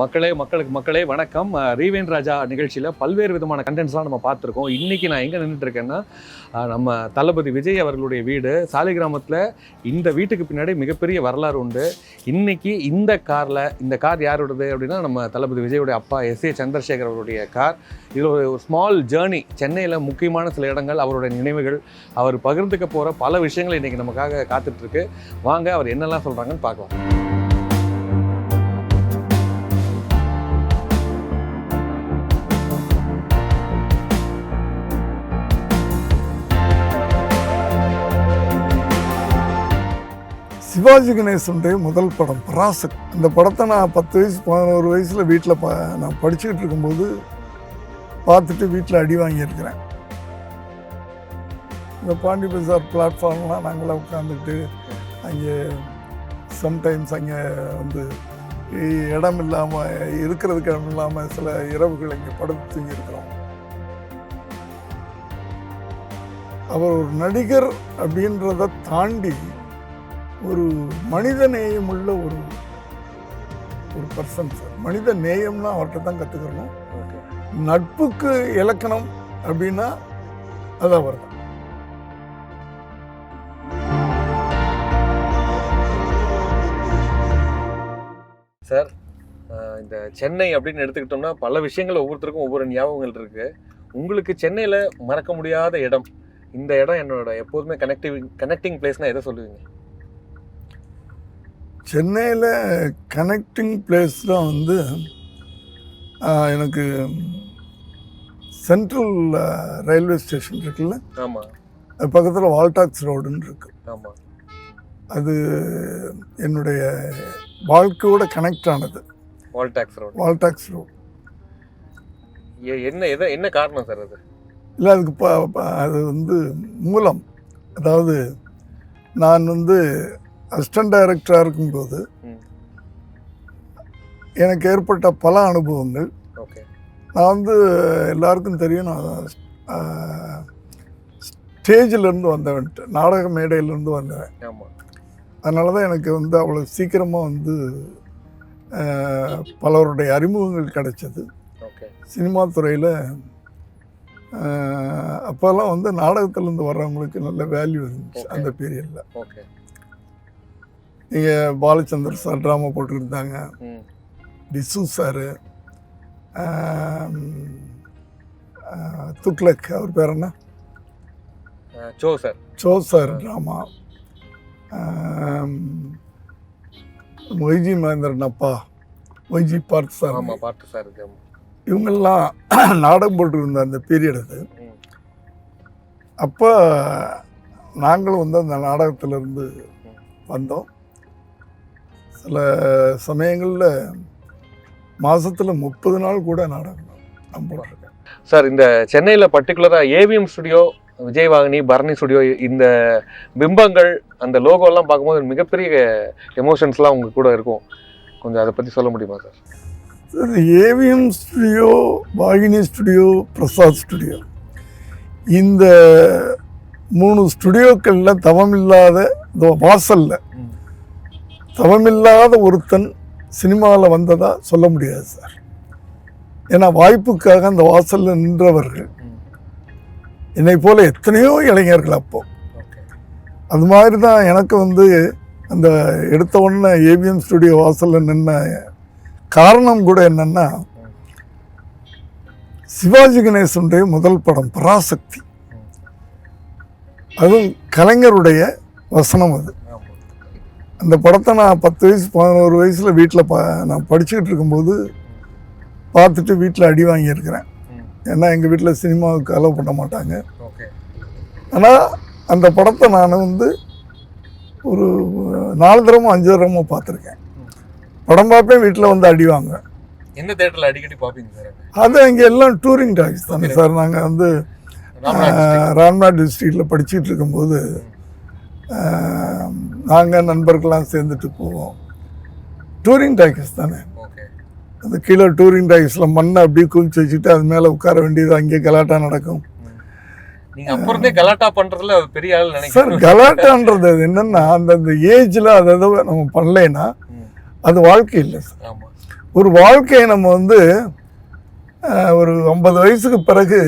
மக்களே மக்களுக்கு மக்களே வணக்கம். ரீவேன் ராஜா நிகழ்ச்சியில் பல்வேறு விதமான கண்டென்ட்ஸ்லாம் நம்ம பார்த்துருக்கோம். இன்றைக்கி நான் எங்கே நின்றுட்டுருக்கேன்னா நம்ம தளபதி விஜய் அவர்களுடைய வீடு. சாலிகிராமத்தில் இந்த வீட்டுக்கு பின்னாடி மிகப்பெரிய வரலாறு உண்டு. இன்றைக்கி இந்த காரில் இந்த கார் யாரோடது அப்படின்னா நம்ம தளபதி விஜயோடைய அப்பா எஸ் ஏ சந்திரசேகர் அவருடைய கார் இதில் ஒரு ஸ்மால் ஜேர்னி சென்னையில் முக்கியமான சில இடங்கள் அவருடைய நினைவுகள் அவர் பகிர்ந்துக்க போகிற பல விஷயங்கள் இன்றைக்கி நமக்காக காத்துட்ருக்கு வாங்க அவர் என்னெல்லாம் சொல்கிறாங்கன்னு பார்க்கலாம். சிவாஜி கணேசனுடைய முதல் படம் பராசக் அந்த படத்தை நான் பத்து வயசு பதினோரு வயசில் வீட்டில் ப நான் படிச்சுக்கிட்டு இருக்கும்போது பார்த்துட்டு வீட்டில் அடி வாங்கியிருக்கிறேன். இந்த பாண்டி பஜார் பிளாட்ஃபார்ம்லாம் நாங்களாம் உட்காந்துட்டு அங்கே சம்டைம்ஸ் அங்கே வந்து இடம் இல்லாமல் இருக்கிறதுக்கு இடம் இல்லாமல் சில இரவுகள் இங்கே படுத்து தூங்கியிருக்கிறோம். அவர் ஒரு நடிகர் அப்படின்றத தாண்டி ஒரு மனித நேயம் உள்ள ஒரு ஒரு பர்சன் சார் மனித நேயம்னா அவர்கிட்ட தான் கற்றுக்கிறணும் நட்புக்கு இலக்கணம் அப்படின்னா அது அவர் தான் சார் இந்த சென்னை அப்படின்னு எடுத்துக்கிட்டோம்னா பல விஷயங்கள் ஒவ்வொருத்தருக்கும் ஒவ்வொரு ஞாபகங்கள் இருக்கு. உங்களுக்கு சென்னையில் மறக்க முடியாத இடம் இந்த இடம் என்னோட எப்போதுமே கனெக்டிவ் கனெக்டிங் பிளேஸ்னா எதை சொல்லுவீங்க? சென்னையில் கனெக்டிங் பிளேஸ் தான் வந்து எனக்கு சென்ட்ரல் ரயில்வே ஸ்டேஷன் இருக்குல்ல? ஆமாம் அது பக்கத்தில் வால்டாக்ஸ் ரோடுன்னு இருக்கு. ஆமாம் அது என்னுடைய வாழ்க்கையோட கனெக்ட் ஆனது. வால்டாக்ஸ் ரோடு வால்டாக்ஸ் ரோடு என்ன எதை என்ன காரணம் சார் அது? இல்லை அதுக்கு அது வந்து மூலம். அதாவது நான் வந்து அசிஸ்டன்ட் டைரக்டராக இருக்கும்போது. எனக்கு ஏற்பட்ட பல அனுபவங்கள். நான் வந்து எல்லாருக்கும் தெரியும் நான் ஸ்டேஜிலேருந்து வந்தவன்ட்டு நாடக மேடையிலேருந்து வந்தவன். ஆமாம் அதனால தான் எனக்கு வந்து அவ்வளோ சீக்கிரமாக வந்து பலருடைய அறிமுகங்கள் கிடைச்சது. சினிமா துறையில் அப்போல்லாம் வந்து நாடகத்துலேருந்து வர்றவங்களுக்கு நல்ல வேல்யூ இருந்துச்சு. அந்த பீரியடில் ஓகே. இங்கே பாலச்சந்தர் சார் ட்ராமா போட்டுருந்தாங்க ம். டிசு சாரு துக்லக் அவர் பேர் என்ன? Cho sir. Cho sir drama Y G Mahendran அப்பா ஒய்ஜி பார்த் சார். ஆமாம் பார்த்து சார் இவங்கெல்லாம் நாடகம் போட்டுருந்த அந்த பீரியட் அது. அப்போ நாங்களும் வந்து அந்த நாடகத்திலிருந்து வந்தோம். சில சமயங்களில் மாதத்தில் முப்பது நாள் கூட நாடகம் நான் போட்டிருக்கேன் சார் இந்த சென்னையில் பர்டிகுலராக AVM studio Vijayavahini Bharani studio இந்த பிம்பங்கள் அந்த லோகோலாம் பார்க்கும்போது மிகப்பெரிய எமோஷன்ஸ்லாம் உங்க கூட இருக்கும். கொஞ்சம் அதை பற்றி சொல்ல முடியுமா sir? AVM studio Vahini studio Prasad studio இந்த மூணு ஸ்டுடியோக்களில் தவமில்லாத வாசலில். தவமில்லாத ஒருத்தன் சினிமாவில் வந்ததா சொல்ல முடியாது சார். ஏன்னா வாய்ப்புக்காக அந்த வாசலில் நின்றவர்கள் என்னை போல எத்தனையோ இளைஞர்கள் அப்போ. அது மாதிரி தான் எனக்கு வந்து அந்த எடுத்த உடனே ஏவிஎம் ஸ்டுடியோ வாசலில் நின்ன காரணம் கூட என்னன்னா சிவாஜி கணேசனுடைய முதல் படம் பராசக்தி. அதுவும் கலைஞருடைய வசனம் அது. அந்த படத்தை நான் பத்து வயசு பதினோரு வயசில் வீட்டில் ப நான் படிச்சுக்கிட்டு இருக்கும்போது பார்த்துட்டு வீட்டில் அடி வாங்கியிருக்கிறேன். ஏன்னா எங்கள் வீட்டில் சினிமாவுக்கு அலோவ் பண்ண மாட்டாங்க. ஆனால் அந்த படத்தை நான் வந்து ஒரு நாலு தரமோ அஞ்சு தரமோ பார்த்துருக்கேன். படம் பார்ப்பேன் வீட்டில் வந்து அடி வாங்குவேன். எந்த தேட்டரில் அடிக்கடி பார்ப்பீங்க சார்? அது அங்கே எல்லாம் டூரிங் டாக்ஸ் தானே சார். நாங்கள் வந்து ராம்நாத் டிஸ்ட்ரிக்டில் படிச்சுட்டு இருக்கும்போது நாங்கள் நண்பர்கள்லாம் சேர்ந்துட்டு போவோம். டூரிங் டாக்ஸ் தானே. அந்த கீழே டூரிங் டாக்ஸில் மண்ணை அப்படியே குளிச்சு வச்சுட்டு அது மேலே உட்கார வேண்டியது அங்கே கலாட்டா நடக்கும். கலாட்டா பண்றதுல பெரிய ஆள் சார் கலாட்டான்றது அது என்னன்னா அந்தந்த ஏஜ்ல அதை நம்ம பண்ணலைன்னா. அது வாழ்க்கை இல்லை சார். ஒரு வாழ்க்கையை நம்ம வந்து ஒரு ஐம்பது வயசுக்கு பிறகு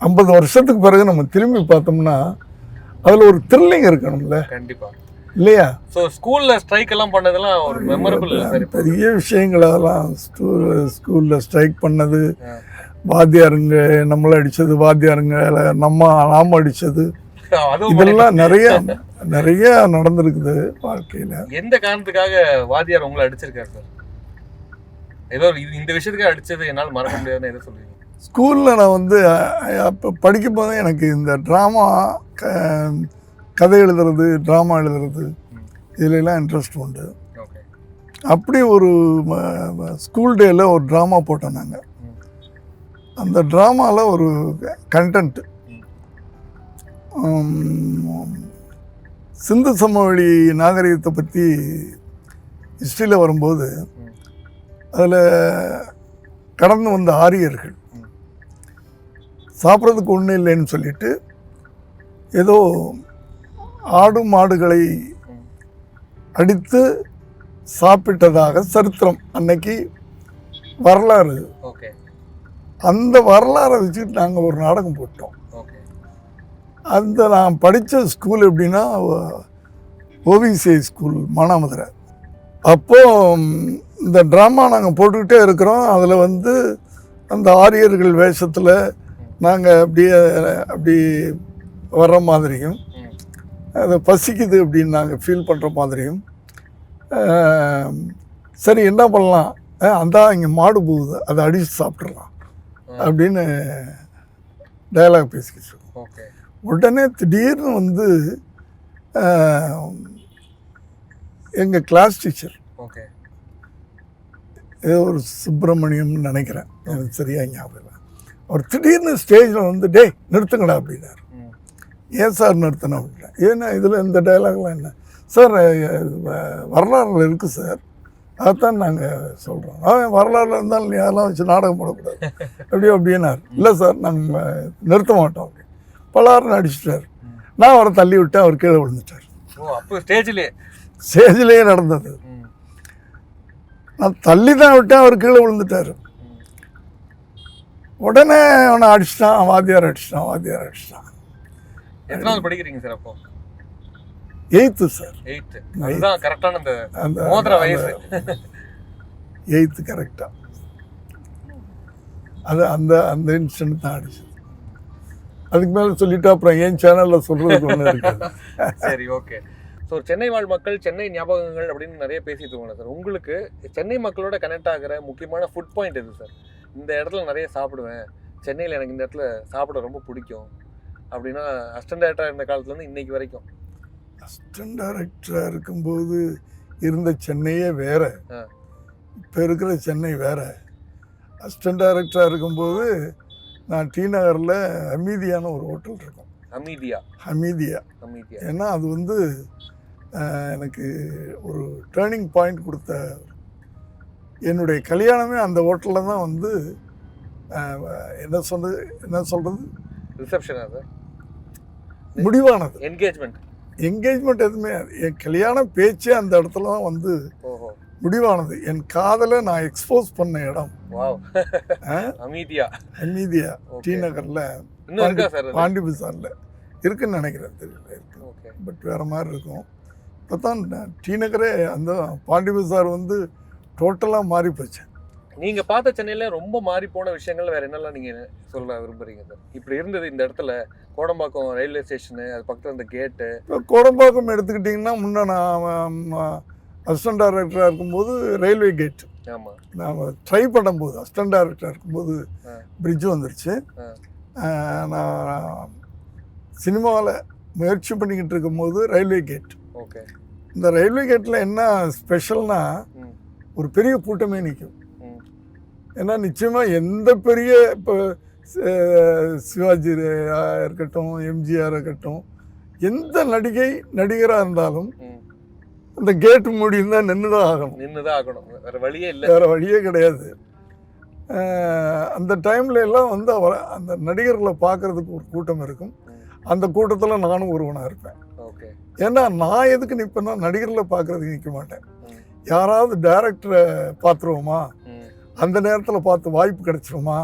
ஐம்பது வருஷத்துக்கு பிறகு நம்ம திரும்பி பார்த்தோம்னா அதில் ஒரு த்ரில்லிங் இருக்கணும்ல. கண்டிப்பா. இல்லையா? சோ ஸ்கூல்ல ஸ்ட்ரைக் எல்லாம் பண்ணதெல்லாம் ஒரு மெமரபிள் பெரிய விஷயங்கள் அதெல்லாம். ஸ்கூலில் ஸ்ட்ரைக் பண்ணது. வாத்தியாருங்க நம்மளை அடித்தது வாத்தியாருங்க நம்ம நாம் அடித்தது இதெல்லாம் நிறைய நிறைய நடந்திருக்குது வாழ்க்கையில். எந்த காரணத்துக்காக வாத்தியார் உங்களை அடிச்சிருக்காரு சார்? ஏதோ இந்த விஷயத்துக்காக அடிச்சது என்னால் மறக்க முடியாதுன்னு எதை சொல்லுவீங்க ஸ்கூலில் நான் வந்து அப்போ படிக்கும் போதே எனக்கு இந்த ட்ராமா கதை எழுதுறது ட்ராமா எழுதுறது இதுலெல்லாம் இன்ட்ரெஸ்ட் உண்டு. அப்படி ஒரு ஸ்கூல் டேயில் ஒரு ட்ராமா போட்டோம் நாங்கள் அந்த ட்ராமாவில் ஒரு கண்டென்ட் சிந்து சமவெளி நாகரிகத்தை பற்றி ஹிஸ்ட்ரியில் வரும்போது அதில் கடந்து வந்த ஆரியர்கள் சாப்பிட்றதுக்கு ஒன்றும் இல்லைன்னு சொல்லிட்டு ஏதோ ஆடு மாடுகளை அடித்து சாப்பிட்டதாக சரித்திரம். அன்னைக்கு வரலாறு. அந்த வரலாறை வச்சுட்டு நாங்கள் ஒரு நாடகம் போட்டோம். அந்த நான் படித்த ஸ்கூல் எப்படின்னா ஓவிசி ஸ்கூல் மானாமதுரை. அப்போ ம், இந்த ட்ராமா நாங்கள் போட்டுக்கிட்டே இருக்கிறோம். அதில் வந்து அந்த ஆரியர்கள் வேஷத்தில் நாங்கள் அப்படியே அப்படி வர்ற மாதிரியும். அது பசிக்குது அப்படின்னு நாங்கள் ஃபீல் பண்ணுற மாதிரியும் சரி என்ன பண்ணலாம்? அந்தா இங்கே மாடு போகுது அதை அடித்து சாப்பிட்றலாம் அப்படின்னு டயலாக் பேசிக்கிட்டு இருக்கோம். உடனே திடீர்னு வந்து எங்கள் கிளாஸ் டீச்சர் ஓகே. ஏதோ ஒரு சுப்பிரமணியம்னு நினைக்கிறேன். எனக்கு சரியா ஞாபகம் இல்லை. அவர் திடீர்னு ஸ்டேஜில் வந்து டேய் நிறுத்துங்கடா அப்படின்னாரு. ஏன் சார் நிறுத்தணும் அப்படின்னா ஏன்னா இதில் இந்த டயலாக்லாம் என்ன? சார் வரலாறுல இருக்குது சார். அதைத்தான் நாங்கள் சொல்கிறோம் அவன் வரலாறுல இருந்தாலும் நீ அதெல்லாம் வச்சு நாடகம் போடக்கூடாது. அப்படியே அப்படின்னார் இல்லை சார் நாங்கள் நிறுத்த மாட்டோம் அப்படி. பலாருன்னு அடிச்சிட்டார். நான் அவரை தள்ளி விட்டேன் அவர் கீழே விழுந்துட்டார். ஓ அப்போ ஸ்டேஜ்லயே? ஸ்டேஜ்லேயே நடந்தது. நான் தள்ளி தான் விட்டேன் அவர் கீழே விழுந்துட்டார். உடனே அவனை அடிச்சிட்டான் வாத்தியார் அடிச்சிட்டான் வாத்தியார் அடிச்சிட்டான். எத்தனாவது படிக்கிறீங்க சார் அப்போ? எயித்து சார் எயித்து அதுதான் கரெக்டான அந்த மோதிர வயசு. எயித்து கரெக்டாக அது அந்த அந்த இன்சிடென்ட் தான் அடிச்சது. அதுக்கு மேலே சொல்லிட்டு அப்புறம் ஏன் சேனலில் சொல்கிறதுக்கு ஒன்று இருக்காது. சரி ஓகே ஸோ சென்னை வாழ் மக்கள் சென்னை ஞாபகங்கள் அப்படின்னு நிறைய பேசிட்டு இருக்கோங்க சார் உங்களுக்கு சென்னை மக்களோட கனெக்ட் ஆகிற முக்கியமான ஃபுட் பாயிண்ட் எது சார் இந்த இடத்துல நிறைய சாப்பிடுவேன். சென்னையில் எனக்கு இந்த இடத்துல சாப்பிட ரொம்ப பிடிக்கும். அப்படின்னா அசிஸ்டன்ட் டேரக்டராக இருந்த காலத்துலேருந்து இன்னைக்கு வரைக்கும். அசிஸ்டன்ட் டைரக்டராக இருக்கும்போது இருந்த சென்னையே வேற. இப்போ இருக்கிற சென்னை வேற. அசிஸ்டன்ட் டைரக்டராக இருக்கும்போது நான் டி நகரில் ஹமீதியான ஒரு ஹோட்டல் இருக்கும். அமைதியா? ஹமீதியா ஏன்னா அது வந்து எனக்கு ஒரு டேர்னிங் பாயிண்ட் கொடுத்த என்னுடைய கல்யாணமே அந்த ஹோட்டலில் தான் வந்து என்ன சொல்றது என்ன சொல்கிறது ரிசப்ஷனா சார் முடிவானது. என்கேஜ்மெண்ட் என்கேஜ்மெண்ட் எதுவுமே என் கல்யாண பேச்சே அந்த இடத்துல தான் வந்து முடிவானது. என் காதலை நான் எக்ஸ்போஸ் பண்ண இடம். அமைதியா. ஹமீதியா டி நகரில் பாண்டி பஜாரில் இருக்குன்னு நினைக்கிறேன். தெரியல இருக்கு. பட் வேறு மாதிரி இருக்கும். இப்போ தான் டி நகரே அந்த பாண்டி பஜார் வந்து டோட்டலாக மாறி போச்சு நீங்க பார்த்த சென்னையில ரொம்ப மாறி போன விஷயங்கள் வேற என்னெல்லாம் நீங்க சொல்ல விரும்புறீங்க சார்? இப்படி இருந்தது இந்த இடத்துல கோடம்பாக்கம் ரயில்வே ஸ்டேஷனு அது பக்கத்துல அந்த கேட்டு. இப்போ கோடம்பாக்கம் எடுத்துக்கிட்டிங்கன்னா முன்னே நான் அசிஸ்டன்ட் டைரக்டராக இருக்கும்போது ரயில்வே கேட் ஆமா. நாம் ட்ரை பண்ணும்போது அசிஸ்டன்ட் டைரக்டராக இருக்கும்போது. பிரிட்ஜ் வந்துருச்சு. நான் சினிமாவில் முயற்சி பண்ணிக்கிட்டு இருக்கும்போது ரயில்வே கேட் ஓகே. இந்த ரயில்வே கேட்டில் என்ன ஸ்பெஷல்னா ஒரு பெரிய கூட்டமே நிற்கும் ஏன்னா நிச்சயமாக எந்த பெரிய இப்போ சிவாஜி இருக்கட்டும் எம்ஜிஆர் இருக்கட்டும் எந்த நடிகை நடிகராக இருந்தாலும் அந்த கேட்டு மூடியும் தான் நின்று தான் ஆகணும். நின்றுதான் ஆகணும். வேற வழியே இல்லை. வேறு வழியே கிடையாது. அந்த டைம்ல எல்லாம் வந்து அவர் அந்த நடிகர்களை பார்க்கறதுக்கு ஒரு கூட்டம் இருக்கும். அந்த கூட்டத்தில் நானும் ஒருவனாக இருப்பேன். ஓகே. ஏன்னா நான் எதுக்கு நிற்பேன்னா நடிகர்களை பார்க்கறதுக்கு நிற்க மாட்டேன். யாராவது டைரக்டரை பார்த்துருவோமா? அந்த நேரத்தில் பார்த்து வாய்ப்பு கிடைச்சிருமா?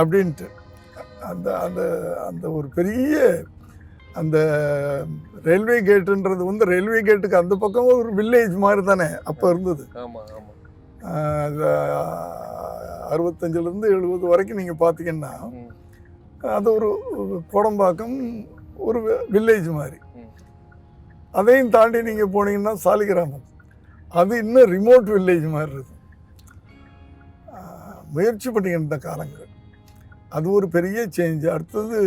அப்படின்ட்டு. அந்த அந்த அந்த ஒரு பெரிய அந்த ரயில்வே கேட்டுன்றது வந்து ரயில்வே கேட்டுக்கு அந்த பக்கம் ஒரு வில்லேஜ் மாதிரி தானே அப்போ இருந்தது. அறுபத்தஞ்சிலேருந்து எழுபது வரைக்கும் நீங்கள் பார்த்தீங்கன்னா அது ஒரு கோடம்பாக்கம் ஒரு வில்லேஜ் மாதிரி. அதையும் தாண்டி நீங்கள் போனீங்கன்னா சாலிகிராமம். அது இன்னும் ரிமோட் வில்லேஜ் மாதிரி இருக்கும் ஆஹ் முயற்சி பண்ணிக்கிட்ட காலங்கள். அது ஒரு பெரிய சேஞ்ச் அடுத்தது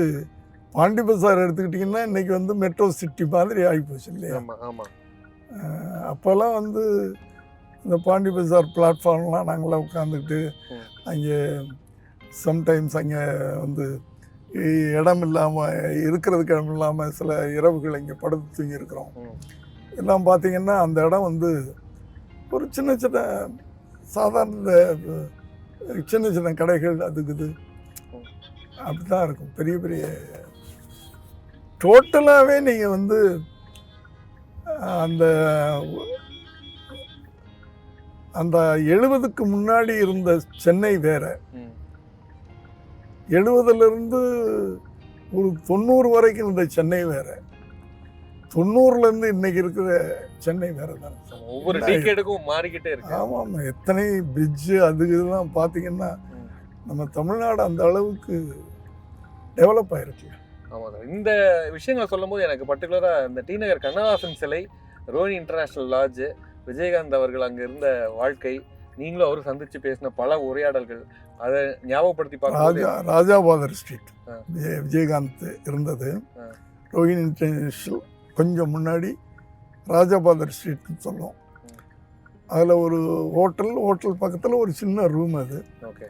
பாண்டி பசார் எடுத்துக்கிட்டிங்கன்னா இன்றைக்கி வந்து மெட்ரோ சிட்டி மாதிரி ஆகிப்போச்சு இல்லையா? ஆமா ஆமா. ஆஹ் அப்போல்லாம் வந்து இந்த பாண்டி பஜார் பிளாட்ஃபார்ம்லாம் நாங்களாம் உட்காந்துக்கிட்டு. அங்கே சம்டைம்ஸ் அங்கே வந்து இடம் இல்லாமல் இருக்கிறதுக்கு இடம் இல்லாமல் சில இரவுகள் இங்கே படுத்து தூங்கியிருக்கிறோம். எல்லாம் பார்த்தீங்கன்னா அந்த இடம் வந்து ஒரு சின்ன சின்ன சாதாரண சின்ன சின்ன கடைகள் அதுக்கு இது. அப்படி தான் இருக்கும் பெரிய பெரிய டோட்டலாகவே நீங்கள் வந்து அந்த அந்த எழுபதுக்கு முன்னாடி இருந்த சென்னை வேற. எழுபதுலேருந்து ஒரு தொண்ணூறு வரைக்கும் இருந்த சென்னை வேற தொண்ணூறுலேருந்து இன்னைக்கு இருக்கிற சென்னை வேற தானே ஒவ்வொரு என்ன டீக்கேடுக்கும் மாறிக்கிட்டே இருக்கு. ஆமாம் ஆமாம் எத்தனை பிரிட்ஜு அது இதெல்லாம் பார்த்தீங்கன்னா. நம்ம தமிழ்நாடு அந்த அளவுக்கு டெவலப் ஆயிருக்கு ஆமா சார் இந்த விஷயங்களை சொல்லும்போது எனக்கு பர்டிகுலரா இந்த டி நகர் கண்ணதாசன் சிலை ரோஹினி இன்டர்நேஷனல் லாட்ஜ் விஜயகாந்த் அவர்கள் அங்க இருந்த வாழ்க்கை நீங்களும் அவரும் சந்திச்சு பேசின பல உரையாடல்கள் அதை ஞாபகப்படுத்தி பார்க்கும்போது ராஜா ராஜாபாதர் ஸ்ட்ரீட் விஜயகாந்த் இருந்தது. ஆ. ரோஹிணி இன்டர்நேஷனல் கொஞ்சம் முன்னாடி ராஜாபாதர் ஸ்ட்ரீட்னு சொல்லுவோம். அதில் ஒரு ஹோட்டல் ஹோட்டல் பக்கத்தில் ஒரு சின்ன ரூம் அது. ஓகே.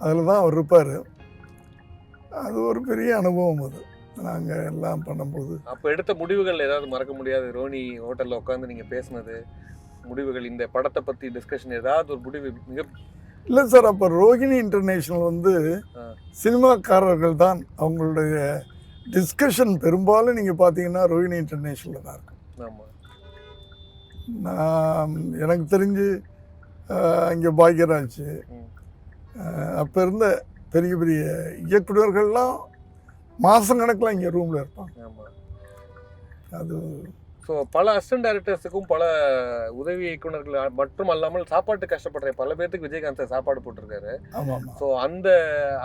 அதில் தான் அவர் இருப்பார். அது ஒரு பெரிய அனுபவம் அது. நாங்கள் எல்லாம் பண்ணும்போது. அப்ப எடுத்த முடிவுகள் ஏதாவது மறக்க முடியாது ரோனி ஹோட்டல்ல உட்காந்து நீங்க பேசுனது? முடிவுகள் இந்த படத்தை பத்தி டிஸ்கஷன் ஏதாவது ஒரு முடிவு மிக இல்லை சார் அப்போ ரோகிணி இன்டர்நேஷனல் வந்து. சினிமாக்காரர்கள் தான் அவங்களுடைய டிஸ்கஷன் பெரும்பாலும் நீங்கள் பார்த்தீங்கன்னா ரோகிணி இன்டர்நேஷனலில் தான் இருக்கும். ஆமா. நான் எனக்கு தெரிஞ்சு அங்கே பாக்யராஜ். அப்போ இருந்த பெரிய பெரிய இயக்குனர்கள்லாம் மாதம் கணக்கில் இங்கே ரூமில் இருப்பாங்க. அது ஸோ பல அசிஸ்டன்ட் டைரக்டர்ஸுக்கும் பல உதவி இயக்குனர்கள் மற்றும் அல்லாமல் சாப்பாட்டு கஷ்டப்படுற பல பேர்த்துக்கு விஜயகாந்த் சார் சாப்பாடு போட்டிருக்காரு. ஸோ அந்த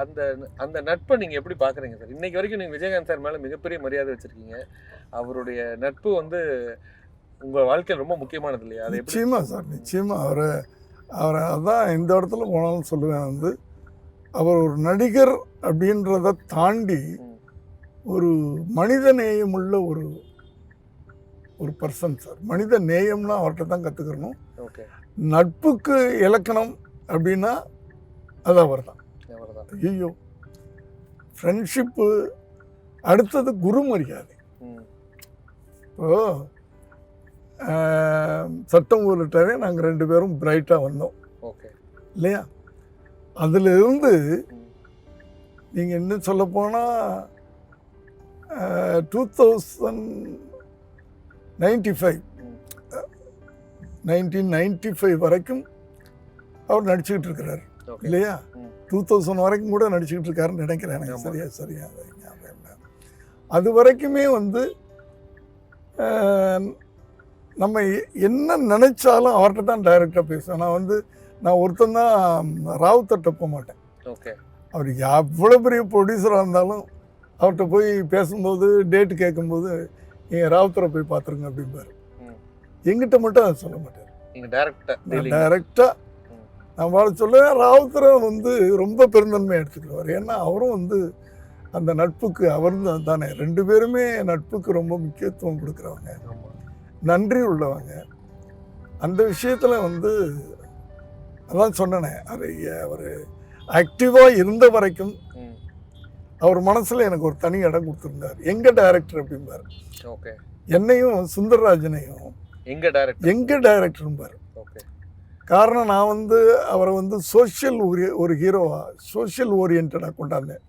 அந்த அந்த நட்பை நீங்கள் எப்படி பார்க்குறீங்க சார் இன்னைக்கு வரைக்கும் நீங்கள் விஜயகாந்த் சார் மேலே மிகப்பெரிய மரியாதை வச்சுருக்கீங்க. அவருடைய நட்பு வந்து உங்கள் வாழ்க்கையில் ரொம்ப முக்கியமானது இல்லையா? அதை நிச்சயமாக சார் நிச்சயமாக அவரை அவரை அதான் எந்த இடத்துல போனாலும் சொல்லுவேன் வந்து அவர் ஒரு நடிகர் அப்படின்றத தாண்டி. ஒரு மனித நேயம் உள்ள ஒரு ஒரு பர்சன் சார். மனித நேயம்னா அவர்கிட்ட தான் கற்றுக்கிறணும் ஓகே. நட்புக்கு இலக்கணம் அப்படின்னா அது அவர் தான். ஐயோ. ஃப்ரெண்ட்ஷிப்பு அடுத்தது குரு மரியாதை இப்போ சட்டம் ஊரிட்டாவே நாங்கள் ரெண்டு பேரும் பிரைட்டாக வந்தோம் ஓகே இல்லையா அதில் இருந்து நீங்கள் இன்னும் சொல்ல போனால் two thousand ninety five. Nineteen ninety five வரைக்கும் அவர் நடிச்சுக்கிட்டு இருக்கிறார் இல்லையா. டூ தௌசண்ட் வரைக்கும் கூட நடிச்சுக்கிட்டு இருக்காருன்னு நினைக்கிறேன் எனக்கு. சரியா சரியா அது வரைக்குமே வந்து நம்ம என்ன நினைச்சாலும் அவர்கிட்ட தான் டைரக்டாக பேசுவேன். நான் வந்து நான் ஒருத்தன் தான் ராவுத்தட்ட போக மாட்டேன். ஓகே. அவர் எவ்வளோ பெரிய ப்ரொடியூசராக இருந்தாலும் அவர்கிட்ட போய் பேசும்போது டேட்டு கேட்கும்போது நீங்கள் ராவுத்தரை போய் பார்த்துருங்க அப்படிம்பாரு. எங்கிட்ட மட்டும் அதை சொல்ல மாட்டார். டேரக்டாக நான் வாழ சொல்லுவேன் ராவுத்தரை வந்து ரொம்ப பெருந்தன்மை எடுத்துக்குவார் ஏன்னா அவரும் வந்து அந்த நட்புக்கு அவர் தானே. ரெண்டு பேருமே நட்புக்கு ரொம்ப முக்கியத்துவம் கொடுக்குறவங்க. நன்றி உள்ளவங்க. அந்த விஷயத்தில் வந்து அதான் சொன்னனே அது அவர் ஆக்டிவாக இருந்த வரைக்கும் அவர் மனசில் எனக்கு ஒரு தனி இடம் கொடுத்துருந்தார். எங்கள் டைரக்டர் அப்படிம்பார். ஓகே. என்னையும் சுந்தரராஜனையும் எங்க டைரக்டர் எங்கள் டைரக்டர்ம்பார் ஓகே. காரணம் நான் வந்து அவரை வந்து சோஷியல் ஒரு ஒரு ஹீரோவா சோஷியல் ஓரியன்டாக கொண்டாந்தேன்.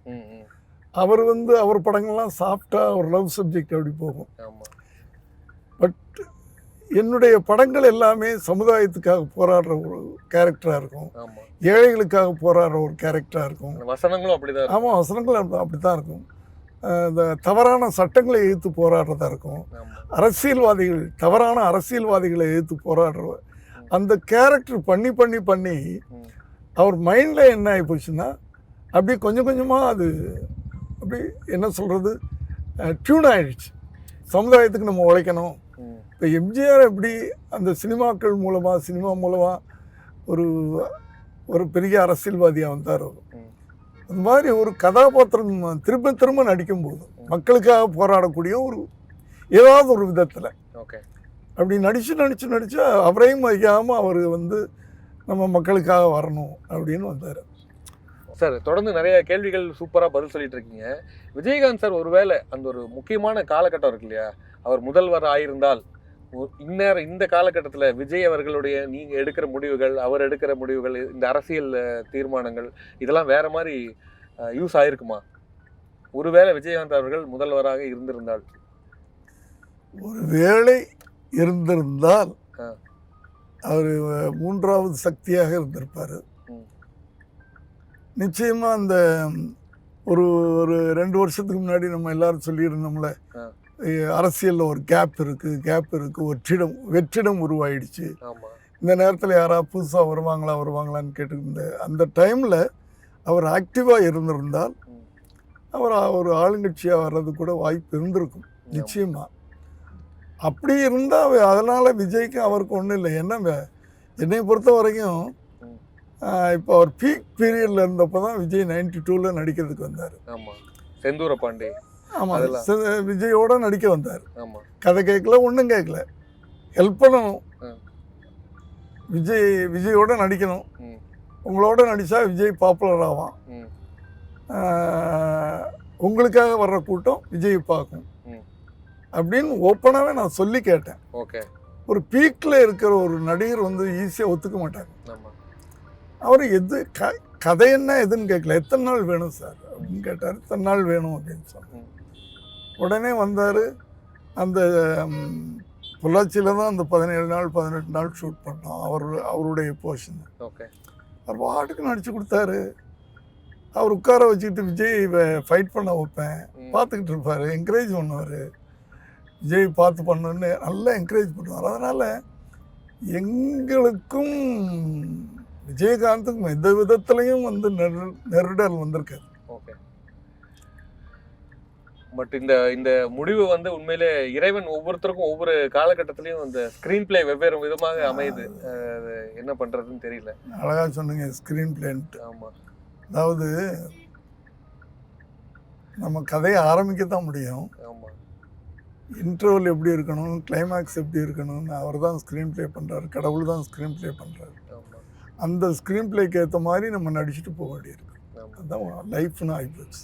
அவர் வந்து அவர் படங்கள்லாம் சாஃப்டாக ஒரு லவ் சப்ஜெக்ட் அப்படி போகும். ஆமாம் என்னுடைய படங்கள் எல்லாமே சமுதாயத்துக்காக போராடுற ஒரு கேரக்டராக இருக்கும். ஏழைகளுக்காக போராடுற ஒரு கேரக்டராக இருக்கும். வசனங்களும் அப்படிதான். ஆமாம் வசனங்கள் அப்படி தான் இருக்கும். இந்த தவறான சட்டங்களை எதிர்த்து போராடுறதா இருக்கும். அரசியல்வாதிகள் தவறான அரசியல்வாதிகளை எதிர்த்து போராடுற அந்த கேரக்டர் பண்ணி பண்ணி பண்ணி. அவர் மைண்டில் என்ன ஆகி போச்சுன்னா அப்படியே கொஞ்சம் கொஞ்சமாக அது அப்படி என்ன சொல்கிறது டியூன் ஆயிடுச்சு. சமுதாயத்துக்கு நம்ம உழைக்கணும். இப்போ எம்ஜிஆர் எப்படி அந்த சினிமாக்கள் மூலமாக சினிமா மூலமாக ஒரு ஒரு பெரிய அரசியல்வாதியாக வந்தார். அந்த மாதிரி ஒரு கதாபாத்திரம் திரும்ப திரும்ப நடிக்கும்போது மக்களுக்காக போராடக்கூடிய ஒரு ஏதாவது ஒரு விதத்தில். ஓகே. அப்படி நடித்து நடித்து நடித்து அவரையும் மதிக்காமல் அவர் வந்து நம்ம மக்களுக்காக வரணும் அப்படின்னு வந்தார். சார் தொடர்ந்து நிறைய கேள்விகள் சூப்பராக பதில் சொல்லிட்டு இருக்கீங்க. விஜயகாந்த் சார் ஒருவேளை அந்த ஒரு முக்கியமான காலகட்டம் இருக்கு இல்லையா? அவர் முதல்வர் ஆயிருந்தால் இந்நேரம் இந்த காலகட்டத்தில் விஜய் அவர்களுடைய நீங்க எடுக்கிற முடிவுகள் அவர் எடுக்கிற முடிவுகள் இந்த அரசியல் தீர்மானங்கள் இதெல்லாம் வேற மாதிரி யூஸ் ஆயிருக்குமா ஒருவேளை விஜயகாந்த் அவர்கள் முதல்வராக இருந்திருந்தால் ஒரு வேளை இருந்திருந்தால். அவர் மூன்றாவது சக்தியாக இருந்திருப்பார். நிச்சயமாக அந்த ஒரு ஒரு ரெண்டு வருஷத்துக்கு முன்னாடி நம்ம எல்லாரும் சொல்லியிருந்தோம்ல. அரசியலில் ஒரு கேப் இருக்குது கேப் இருக்குது வெற்றிடம் வெற்றிடம் உருவாயிடுச்சு. இந்த நேரத்தில் யாராவது புதுசாக வருவாங்களா வருவாங்களான்னு கேட்டுருந்த அந்த டைமில் அவர் ஆக்டிவாக இருந்திருந்தால். அவர் ஒரு ஆளுங்கட்சியாக வர்றது கூட வாய்ப்பு இருந்திருக்கும் நிச்சயமா. அப்படி இருந்தால் அதனால் விஜய்க்கு அவருக்கு ஒன்றும் இல்லை. என்ன என்னை பொறுத்த வரைக்கும். இப்போ அவர் பீக் பீரியடில் இருந்தப்போ தான் விஜய் நைன்டி டூவில் நடிக்கிறதுக்கு வந்தார். செந்தூர பாண்டே ஆமாம். விஜயோட நடிக்க வந்தார். கதை கேட்கல ஒன்றும் கேட்கல. ஹெல்ப் பண்ணணும். விஜய் விஜயோட நடிக்கணும். உங்களோட நடித்தா விஜய் பாப்புலர் ஆவான். உங்களுக்காக வர்ற கூட்டம் விஜய் பார்க்கும். அப்படின்னு ஓப்பனாகவே நான் சொல்லி கேட்டேன். ஓகே. ஒரு பீக்கில் இருக்கிற ஒரு நடிகர் வந்து ஈஸியாக ஒத்துக்க மாட்டாங்க ஆமா. அவர் எது க கதை என்ன எதுன்னு கேட்கல. எத்தனை நாள் வேணும் சார்? அப்படின்னு கேட்டார். எத்தனை நாள் வேணும் அப்படின்னு சொன்னேன் ம். உடனே வந்தார். அந்த பொள்ளாச்சியில் தான் அந்த பதினேழு நாள் பதினெட்டு நாள் ஷூட் பண்ணோம். அவர் அவருடைய போர்ஷன் ஓகே அவர் பாட்டுக்கு நடிச்சு கொடுத்தாரு. அவர் உட்கார வச்சுக்கிட்டு விஜய் ஃபைட் பண்ண வைப்பேன். பார்த்துக்கிட்டு இருப்பார். என்கரேஜ் பண்ணுவார். விஜய் பார்த்து பண்ணுன்னு நல்லா என்கரேஜ் பண்ணுவார். அதனால் எங்களுக்கும் விஜயகாந்துக்கும் எந்த விதத்துலையும் வந்து நெரு நெருடல் வந்திருக்காது. பட் இந்த இந்த முடிவு வந்து உண்மையிலே இறைவன் ஒவ்வொருத்தருக்கும் ஒவ்வொரு காலகட்டத்திலையும் இந்த ஸ்கிரீன் பிளே வெவ்வேறு விதமாக அமையுது. என்ன பண்றதுன்னு தெரியல. அழகாக சொன்னீங்க ஸ்க்ரீன் பிளேன்ட்டு ஆமா. அதாவது நம்ம கதையை ஆரம்பிக்க தான் முடியும். ஆமா. இன்டர்வல் எப்படி இருக்கணும் கிளைமேக்ஸ் எப்படி இருக்கணும்னு அவர் தான் ஸ்க்ரீன் ப்ளே பண்ணுறாரு கடவுள் தான் ஸ்க்ரீன் ப்ளே பண்ணுறாரு அந்த ஸ்க்ரீன் ப்ளேக்கு ஏற்ற மாதிரி நம்ம நடிச்சுட்டு போக வேண்டியிருக்கு அதுதான் லைஃப்னு ஆகிப்போச்சு.